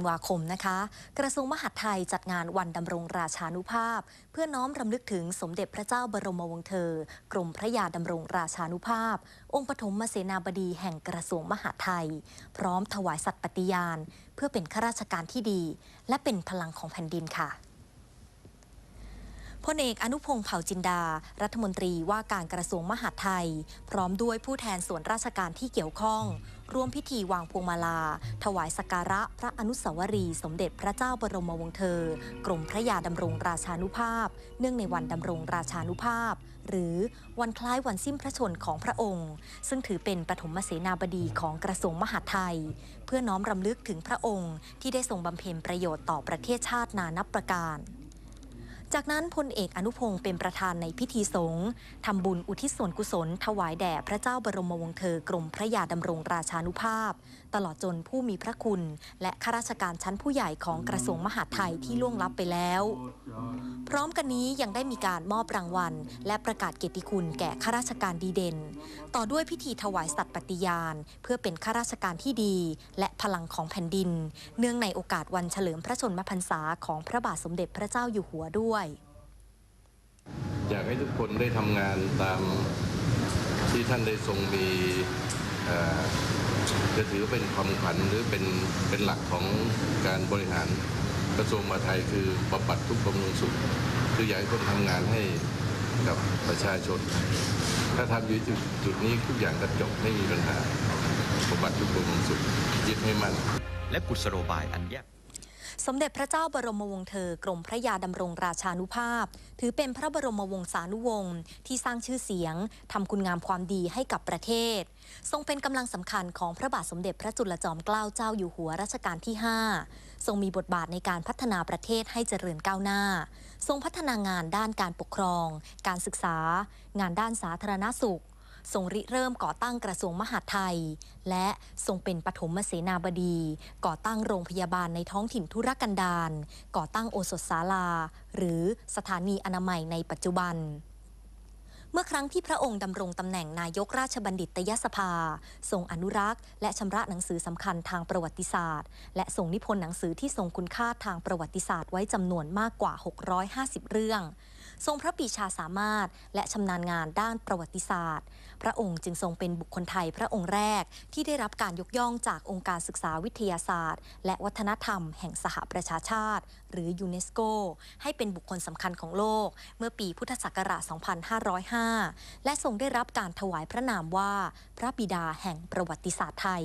ันวาคมนะคะ กระทรวงมหาดไทยจัดงานวันดำรงราชานุภาพ เพื่อน้อมรำลึกถึงสมเด็จพระเจ้าบรมวงศ์เธอ กรมพระยาดำรงราชานุภาพ องค์ปฐมเสนาบดีแห่งกระทรวงมหาดไทย พร้อมถวายสัตย์ปฏิญาณ เพื่อเป็นข้าราชการที่ดี และเป็นพลังของแผ่นดินค่ะ พลเอกอนุพงศ์เผ่าจินดา รัฐมนตรีว่าการกระทรวงมหาดไทย พร้อมด้วยผู้แทนส่วนราชการที่เกี่ยวข้อง ร่วมพิธีวางพวงมาลา ถวายสักการะพระอนุสาวรีย์สมเด็จพระเจ้าบรมวงศ์เธอ กรมพระยาดำรงราชานุภาพ เนื่องในวันดำรงราชานุภาพ หรือวันคล้ายวันสิ้นพระชนของพระองค์ ซึ่งถือเป็นปฐมเสนาบดีของกระทรวงมหาดไทย เพื่อน้อมรำลึกถึงพระองค์ที่ได้ทรงบำเพ็ญประโยชน์ต่อประเทศชาตินานับประการ จากนั้นพลเอกอนุพงศ์เป็นประธานในพิธีสงฆ์ทำบุญอุทิศส่วนกุศล ถวายแด่พระเจ้าบรมวงศ์เธอกรมพระยาดำรงราชานุภาพ ตลอดจนผู้มีพระคุณ และข้าราชการชั้นผู้ใหญ่ของกระทรวงมหาดไทยที่ล่วงลับไปแล้ว พร้อมกันนี้ยังได้มีการมอบรางวัล และประกาศเกียรติคุณแก่ข้าราชการดีเด่น ต่อด้วยพิธีถวายสัตย์ปฏิญาณ เพื่อเป็นข้าราชการที่ดี และพลังของแผ่นดิน เนื่องในโอกาสวันเฉลิมพระชนมพรรษาของพระบาทสมเด็จพระเจ้าอยู่หัวด้วยอยากให้ทุกคนได้ทำงานตามที่ท่านได้ทรงมีเอ่อจะถือเป็นความขวัญหรือเป็นเป็นหลักของการบริหารกระทรวงมหาดไทยคือบำบัดทุกข์บำรุงสุขคืออยากให้คนทำงานให้กับประชาชน ถ้าทำอยู่จุดจุดนี้ทุกอย่างก็จบไม่มีปัญหาบำบัดทุกข์บำรุงสุขยึดให้มั่นและกุศโลบายอันแยก สมเด็จพระเจ้าบรมวงศ์เธอกรมพระยาดำรงราชานุภาพ ถือเป็นพระบรมวงศานุวงศ์ที่สร้างชื่อเสียงทำคุณงามความดีให้กับประเทศ ทรงเป็นกำลังสำคัญของพระบาทสมเด็จพระจุลจอมเกล้าเจ้าอยู่หัวรัชกาลที่ 5 ทรงมีบทบาทในการพัฒนาประเทศให้เจริญก้าวหน้า ทรงพัฒนางานด้านการปกครอง การศึกษา งานด้านสาธารณสุข ทรงริเริ่มก่อตั้งกระทรวงมหาดไทย และทรงเป็นปฐมเสนาบดี ก่อตั้งโรงพยาบาลในท้องถิ่นธุรกันดารก่อตั้งโอสถศาลา หรือสถานีอนามัยในปัจจุบันเมื่อครั้งที่พระองค์ดำรงตำแหน่งนายกราชบัณฑิตยสภา ทรงอนุรักษ์ และชำระหนังสือสำคัญทางประวัติศาสตร์ และทรงนิพนธ์หนังสือที่ทรงคุณค่าทางประวัติศาสตร์ไว้จำนวนมากกว่า 650 เรื่อง ทรงพระปีชาสามารถ และชำนาญงานด้านประวัติศาสตร์ พระองค์จึงทรงเป็นบุคคลไทยพระองค์แรกที่ได้รับการยกย่องจากองค์การศึกษาวิทยาศาสตร์ และวัฒนธรรมแห่งสหประชาชาติ หรือยูเนสโก ให้เป็นบุคคลสำคัญของโลก เมื่อปีพุทธศักราช 2505 และทรงได้รับการถวายพระนามว่า พระบิดาแห่งประวัติศาสตร์ไทย